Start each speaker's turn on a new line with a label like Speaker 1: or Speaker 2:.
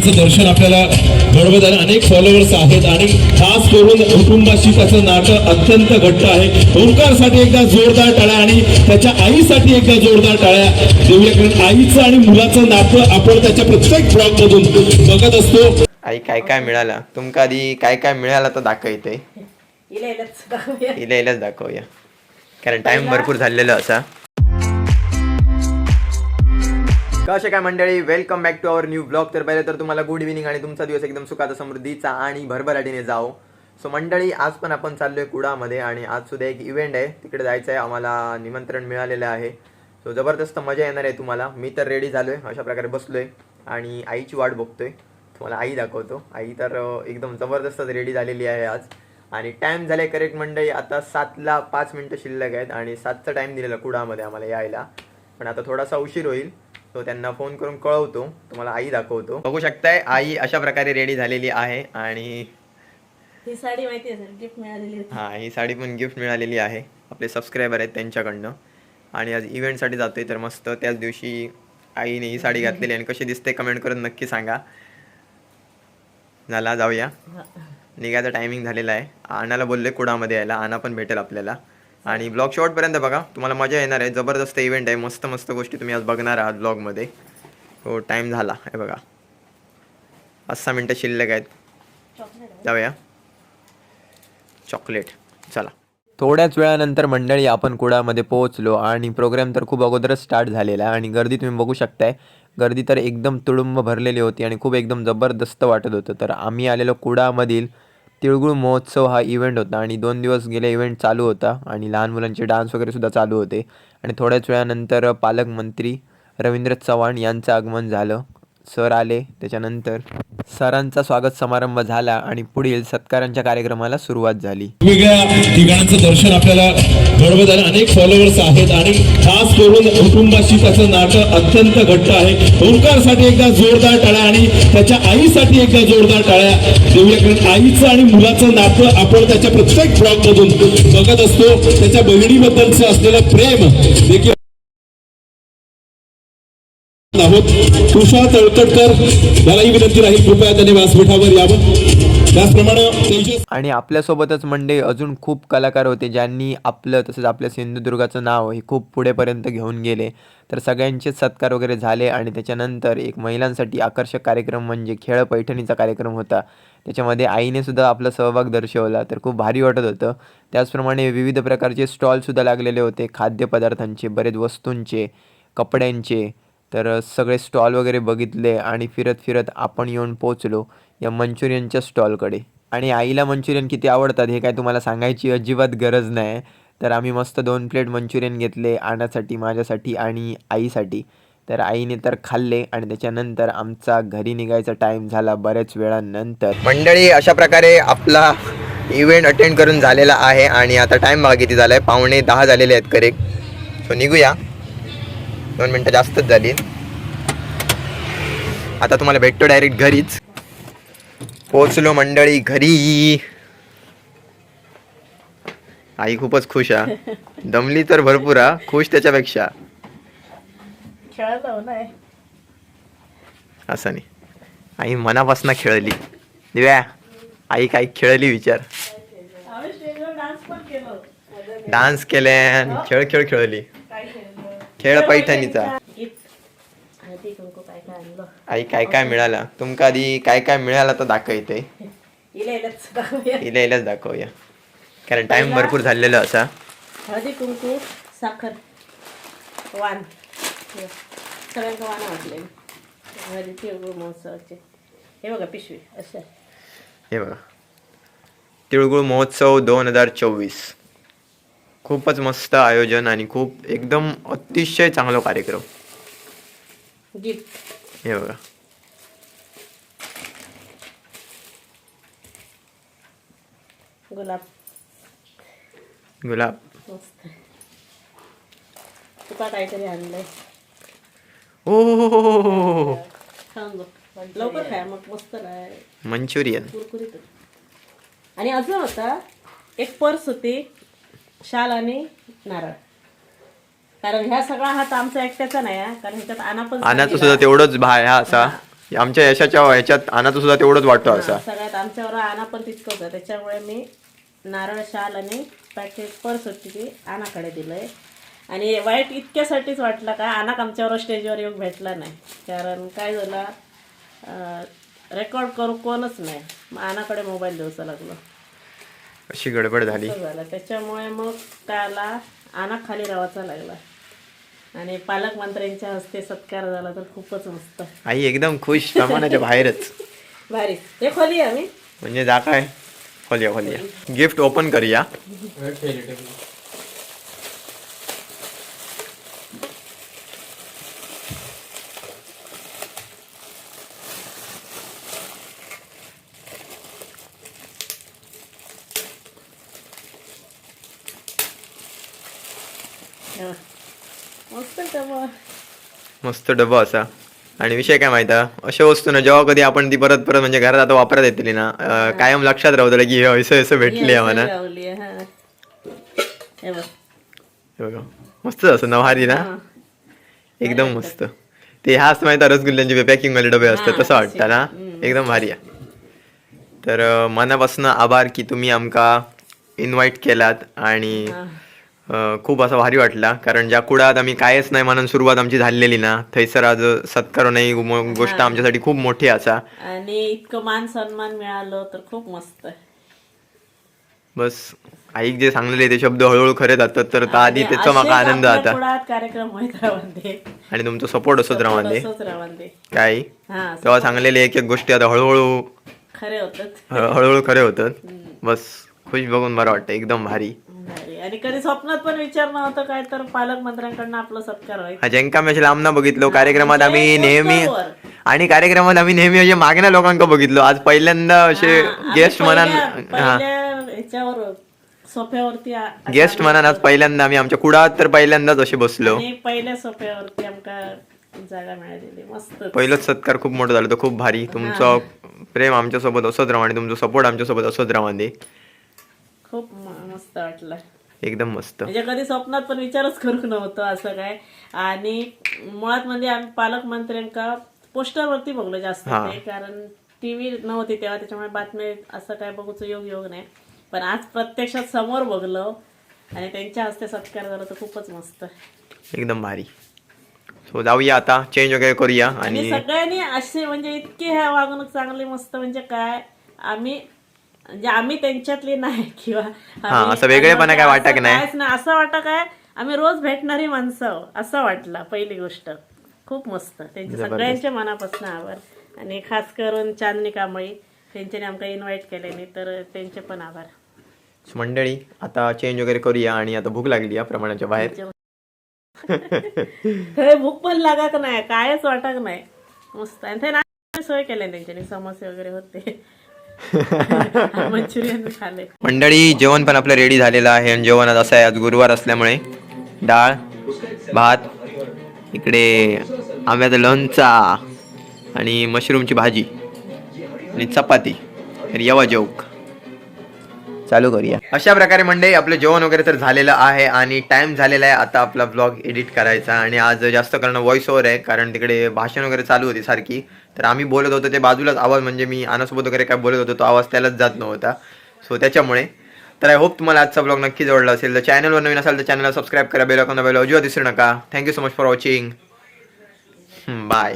Speaker 1: ठिकाणांचं दर्शन आपल्याला घडवत आहे अनेक फॉलोअर्स आहेत आणि खास करून कुटुंबाशी त्याचं नातं अत्यंत घट्ट आहे. ओंकारसाठी एकदा जोरदार टाळ्या आणि त्याच्या आईसाठी एकदा जोरदार टाळ्या. देऊया कारण आईचं आणि मुलाचं नातं आपण त्याच्या प्रत्येक ब्लॉग मधून बघत असतो.
Speaker 2: आई काय काय मिळालं? तुमका आधी काय काय मिळालं तर दाखवते
Speaker 3: इला इलाच दाखवूया.
Speaker 2: इला इलाच दाखवूया. कारण टाइम भरपूर झालेला असा. कसे काय मंडळी? Welcome back to our new blog तर पहिले तर तुम्हाला गुड इव्हिनिंग आणि तुमचा दिवस एकदम सुखाचा समृद्धीचा आणि भरभराटीने जाओ. सो मंडळी आज पण आपण चाललोय कुडामध्ये आणि आज सुद्धा एक इव्हेंट आहे. तिकडे जायचं आहे आम्हाला निमंत्रण मिळालेलं आहे. सो जबरदस्त मजा येणार आहे तुम्हाला. मी तर रेडी झालोय अशा प्रकारे बसलोय आणि आईची वाट बघतोय. तुम्हाला आई दाखवतो. आई तर एकदम जबरदस्त रेडी झालेली आहे आज. आणि टाइम झाले करेक्ट मंडळी आता सातला पाच मिनटं शिल्लक आहेत आणि सातचा टाइम दिलेला कुडामध्ये आम्हाला यायला. पण आता थोडासा उशीर होईल. तो त्यांना फोन करून कळवतो. तुम्हाला आई दाखवतो. बघू शकताय आई अशा प्रकारे रेडी झालेली आहे आणि
Speaker 3: ही साडी माहिती असेल गिफ्ट मिळालेली होती.
Speaker 2: हा ही साडी पण गिफ्ट मिळालेली आहे. आपले सबस्क्रायबर आहेत त्यांच्याकडनं. आणि आज इव्हेंटसाठी जातोय तर मस्त. त्याच दिवशी आईने ही साडी घातलेली आणि कशी दिसते कमेंट करून नक्की सांगा. झाला जाऊया. निघायचा टायमिंग झालेला आहे. आणाला बोलले कुडामध्ये यायला. आना पण भेटेल आपल्याला. आणि ब्लॉग शेवटपर्यंत बघा. तुम्हाला मजा येणार आहे. जबरदस्त इव्हेंट आहे. मस्त मस्त गोष्टी तुम्ही आज बघणार आहात ब्लॉगमध्ये हो टाईम झाला. हे बघा. पाच सहा मिनटं शिल्लक आहेत. जाऊया. चॉकलेट चला. थोड्याच वेळानंतर मंडळी आपण कुडामध्ये पोहोचलो आणि प्रोग्राम तर खूप अगोदरच स्टार्ट झालेला आहे. आणि गर्दी तुम्ही बघू शकताय. गर्दी तर एकदम तुडुंब भरलेली होती आणि खूप एकदम जबरदस्त वाटत होतं. तर आम्ही आलेलो कुडामधील तिळगुळ महोत्सव हा इव्हेंट होता आणि दोन दिवस गेले इव्हेंट चालू होता आणि लहान मुलांचे डान्स वगैरे सुद्धा चालू होते. आणि थोड्याच वेळानंतर पालकमंत्री रवींद्र चव्हाण यांचं आगमन झालं. सर आले त्याच्यानंतर सरांचा स्वागत समारंभ झाला आणि पुढील सत्कारांच्या कार्यक्रमाला सुरुवात झाली.
Speaker 1: वेगवेगळ्या ठिकाणांचं दर्शन आपल्याला घडवत आहे अनेक फॉलोअर्स आहेत आणि खास करून कुटुंबाशी त्याचं नाटक अत्यंत घट्ट आहे. ओंकारसाठी एकदा जोरदार टाळ्या आणि त्याच्या आईसाठी एकदा जोरदार टाळ्या. देऊया कारण आईचं आणि मुलाचं नातं आपण त्याच्या प्रत्येक ब्लॉग मधून बघत असतो. त्याच्या बहिणीबद्दलचं असलेलं प्रेम देखील आहोत. तुषार तळकटकर यालाही विनंती राहील कृपया त्यांनी व्यासपीठावर यावं.
Speaker 2: आणि आपल्यासोबतच मंडे अजून खूप कलाकार होते ज्यांनी आपलं तसंच आपल्या सिंधुदुर्गाचं नाव हे खूप पुढेपर्यंत घेऊन गेले. तर सगळ्यांचेच सत्कार वगैरे झाले आणि त्याच्यानंतर एक महिलांसाठी आकर्षक कार्यक्रम म्हणजे खेळ पैठणीचा कार्यक्रम होता. त्याच्यामध्ये आईने सुद्धा आपला सहभाग दर्शवला तर खूप भारी वाटत होतं. त्याचप्रमाणे विविध प्रकारचे स्टॉलसुद्धा लागलेले होते खाद्यपदार्थांचे बरेच वस्तूंचे कपड्यांचे तर सगळे स्टॉल वगैरे बघितले आणि फिरत फिरत आपण येऊन पोचलो या मंचुरियनच्या स्टॉलकडे. आणि आईला मंचुरियन किती आवडतात हे काय तुम्हाला सांगायची अजिबात गरज नाही. तर आम्ही मस्त दोन प्लेट मंचुरियन घेतले आणासाठी माझ्यासाठी आणि आईसाठी. तर आईने तर खाल्ले आणि त्याच्यानंतर आमचा घरी निघायचा टाईम झाला बऱ्याच वेळानंतर. मंडळी अशा प्रकारे आपला इव्हेंट अटेंड करून झालेला आहे आणि आता टाईम बघा किती झाला आहे पावणे दहा झालेले आहेत करेक्ट सो निघूया. दोन मिनटं जास्तच झाली. आता तुम्हाला भेटतो डायरेक्ट घरीच. पोचलो मंडळी घरी. आई खूपच खुश हा दमली तर भरपूर हा खुश त्याच्यापेक्षा.
Speaker 3: हो
Speaker 2: असं नाही. आई मनापासून खेळली. दिव्या आई काही खेळली विचार.
Speaker 3: डान्स केलो.
Speaker 2: आणि खेळ खेळ खेळलो. खेळ पैठणीचा. आई काय काय मिळाला? तुमका आधी काय काय मिळालं तर दाखवते.
Speaker 3: इला इलाच दाखवूया.
Speaker 2: इला इलाच दाखवूया. कारण टाइम भरपूर झालेला असा.
Speaker 3: हळदी कुंकू साखर वाण. हे, सगळ्यांना वाण वाटले हळदी तिळगुळ महोत्सवाचे. हे बघा पिशवी. असं
Speaker 2: हे बघा. तिळगुळ महोत्सव दोन हजार चोवीस. खूपच मस्त आयोजन आणि खूप एकदम अतिशय चांगला कार्यक्रम.
Speaker 3: गिफ्ट
Speaker 2: हे बघा.
Speaker 3: गुलाब.
Speaker 2: गुलाब.
Speaker 3: मस्त. तुका काहीतरी आणलंय?
Speaker 2: ओ
Speaker 3: खाऊन बघ लवकर खाय मग मस्त
Speaker 2: मंचुरियन.
Speaker 3: कुरकुरीत. आणि अजून होता एक पर्स होती. शाल आणि नारळ. कारण ह्या सगळा हात आमचा एकट्याचा नाही हा. कारण ह्याच्यात आणा पण
Speaker 2: आणाचं. सुद्धा तेवढंच भा ह्या असा. आमच्या यशाच्या ह्याच्यात आनाचं सुद्धा तेवढंच वाटतो असा.
Speaker 3: हा, सगळ्यात आमच्यावर आणा पण तितकंच आहे. त्याच्यामुळे मी नारळ शाल आणि पॅकेट पर्स होती ती आनाकडे दिलंय. आणि वाईट इतक्यासाठीच वाटलं का आनाक आमच्यावर स्टेजवर येऊन भेटला नाही. कारण काय झालं रेकॉर्ड करू कोणच नाही. मग आनाकडे मोबाईल द्यायचा लागलो.
Speaker 2: अशी गडबड झाली.
Speaker 3: त्याच्यामुळे मग त्याला आना खाली राहायचा लागला. आणि पालकमंत्र्यांच्या हस्ते सत्कार झाला तर खूपच मस्त.
Speaker 2: आई एकदम खुश प्रमाणाच्या बाहेरच.
Speaker 3: भारी. हे खोली आम्ही.
Speaker 2: म्हणजे जा काय? खोलूया खोलूया. गिफ्ट ओपन करूया
Speaker 3: हा. मस्त डबा
Speaker 2: मस्त डबा असा. आणि विषय काय माहिती अशा वस्तू ना जेव्हा कधी आपण ती परत परत म्हणजे घरात आता वापरत येतली ना अं, कायम लक्षात राहतं की हे असं असं भेटली
Speaker 3: लावली आहे, हा. हे बघ.
Speaker 2: हे बघा. मस्त असं नवहारी ना?
Speaker 3: हा.
Speaker 2: एकदम मस्त. ते ह्या असं माहिती रसगुल्ल्यांचे पॅकिंग वाले डबे असतात तसं वाटतं. ना. एकदम भारी आहे. तर अं, मनापासून आभार की तुम्ही आमका इन्व्हाइट केलात आणि
Speaker 3: हा.
Speaker 2: खूप असं भारी वाटला. कारण ज्या कुडात आम्ही कायच नाही म्हणून सुरुवात आमची झालेली ना थैसर आज सत्कार नाही गोष्ट आमच्यासाठी खूप मोठी असा.
Speaker 3: आणि इतकं मान सन्मान मिळालं तर खूप मस्त.
Speaker 2: बस आईक जे सांगलेले ते शब्द हळूहळू खरे जातात तर आधी त्याचा
Speaker 3: असेच
Speaker 2: आनंद आता. आणि तुमचा सपोर्ट
Speaker 3: असंच राहते
Speaker 2: काय?
Speaker 3: हा
Speaker 2: तेव्हा सांगलेले एक एक गोष्टी आता हळूहळू
Speaker 3: खरे होतात.
Speaker 2: हळ- हळूहळू खरे होतात. बस खुश बघून बरं वाटतं एकदम भारी.
Speaker 3: आणि कधी स्वप्नात पण विचार नव्हतं काय तर पालकमंत्र्यांकडनं आपलं सत्कार व्हायचं.
Speaker 2: जेंका मी लांब ना बघितलो कार्यक्रमात आम्ही
Speaker 3: म्हणजे
Speaker 2: नेहमी. आणि कार्यक्रमात आम्ही नेहमी असे मागण्या लोकांका बघितलो. आज पहिल्यांदा असे गेस्ट हा.
Speaker 3: पहिल्या ह्याच्यावर सोफ्यावरती आ-
Speaker 2: गेस्ट म्हणा आज पहिल्यांदा आम्ही आमच्या कुडात तर पहिल्यांदाच असे बसलो.
Speaker 3: आणि पहिल्या सोफ्यावरती आमका जागा मिळालेली मस्त.
Speaker 2: पहिलंच सत्कार खूप मोठं झालं तो खूप भारी. तुमचं प्रेम आमच्यासोबत असत राहा आणि तुमचं सपोर्ट आमच्यासोबत असत राहा दे
Speaker 3: खूप म- मस्त वाटलं.
Speaker 2: एकदम मस्त.
Speaker 3: म्हणजे कधी स्वप्नात पण विचारच करू नव्हतं असं काय. आणि मुळात म्हणजे आम्ही पालकमंत्र्यांका पोस्टरवरती बघलो जास्त. ते कारण टीव्ही नव्हती तेव्हा त्याच्यामुळे बातमी असं काय बघूचं योग योग नाही. पण आज प्रत्यक्षात समोर बघलो आणि त्यांच्या हस्ते सत्कार झाला तर खूपच मस्त.
Speaker 2: एकदम भारी. सो जाऊया आता चेंज वगैरे करूया
Speaker 3: आणि
Speaker 2: आणि
Speaker 3: सगळ्यांनी असे म्हणजे इतके ह्या वागणूक चांगली मस्त म्हणजे काय आम्ही म्हणजे आम्ही त्यांच्यातली नाही किंवा
Speaker 2: असं वेगळेपणा काय वाटत नाही.
Speaker 3: असं वाटत काय आम्ही रोज भेटणारी माणसं असं वाटलं पहिली गोष्ट. खूप मस्त. त्यांचे सगळ्यांच्या मनापासून आभार. आणि खास करून चांदणी कांबळी त्यांच्याने आमका इन्व्हाइट केल्याने तर त्यांचे पण आभार.
Speaker 2: मंडळी आता चेंज वगैरे करूया आणि आता भूक लागली या प्रमाणाच्या बाहेर.
Speaker 3: भूक पण लागत नाही कायच वाटत नाही. मस्त. आणि ते नाश्त्याची सोय केल्या त्यांच्यानी समोसे वगैरे होते. मंचुरियन खाले.
Speaker 2: मंडळी जेवण पण आपलं रेडी झालेलं आहे. आणि जेवण आज असं आहे आज गुरुवार असल्यामुळे डाळ भात इकडे आंब्याचा लोणचा आणि मशरूमची भाजी आणि चपाती. तर यवा जोक चालू करूया. अशा प्रकारे मंडळी आपलं जेवण वगैरे तर झालेलं आहे आणि टाइम झालेला आहे. आता आपला ब्लॉग एडिट करायचा आणि आज जास्त करणं व्हॉइस ओव्हर आहे कारण तिकडे भाषण वगैरे चालू होती सारखी. तर आम्ही बोलत होतो ते बाजूलाच आवाज म्हणजे मी आनासोबत वगैरे काय बोलत होतो तो आवाज त्यालाच जात नव्हता. सो त्याच्यामुळे. तर आय होप तुम्हाला आजचा ब्लॉग नक्की आवडला असेल. तर चॅनलवर नवीन असाल तर चॅनलला सबस्क्राईब करा बेल अकाउंट बेल अजिबात विसरू नका. Thank you so much for watching bye